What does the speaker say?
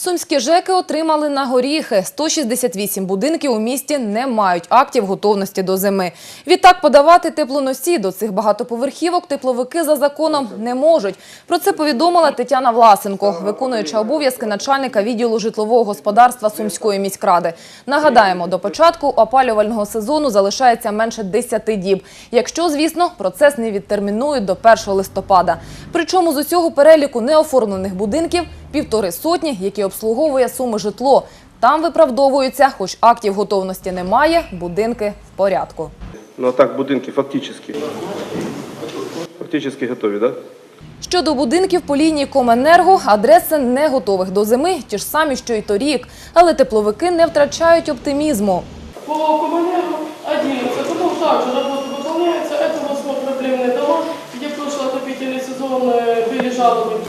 Сумські ЖЕКи отримали на горіхи. 168 будинків у місті не мають актів готовності до зими. Відтак подавати теплоносій до цих багатоповерхівок тепловики за законом не можуть. Про це повідомила Тетяна Власенко, виконуюча обов'язки начальника відділу житлового господарства Сумської міськради. Нагадаємо, до початку опалювального сезону залишається менше 10 діб. Якщо, звісно, процес не відтермінують до 1 листопада. Причому з усього переліку неоформлених будинків півтори сотні, які обслуговує суми житло. Там виправдовуються, хоч актів готовності немає, будинки в порядку. Ну а так будинки фактично. Фактично готові, так? Да? Щодо будинків по лінії Коменерго, адреси не готових до зими, ті ж самі, що й торік. Але тепловики не втрачають оптимізму. По коммунеру 11, потом также работа выполняется.